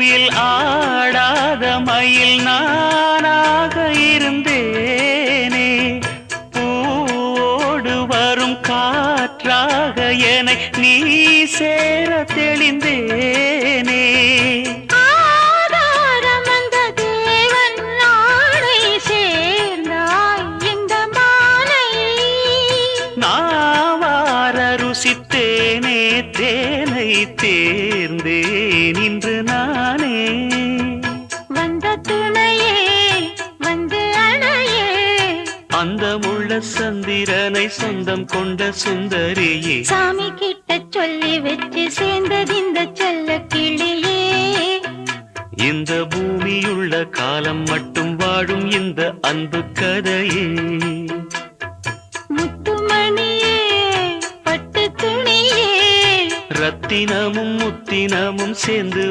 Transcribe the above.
குயில் ஆடாத மயில் நானாக இருந்தேனே. பூவோடு வரும் காற்றாக என்னை நீ சேர தெளிந்தேனே. ருசித்தேனே தேனை தேர்ந்தேன் இன்று அந்த முள்ள சந்திரனை சொந்தம் கொண்ட சுந்தரியே. சாமி கிட்ட சொல்லி வச்சு சேர்ந்தது இந்த செல்ல கிளியே. இந்த பூமியுள்ள காலம் மட்டும் வாழும் இந்த அன்பு கதையே. முத்துமணியே பட்டு துணியே ரத்தினமும் முத்தினமும் சேர்ந்து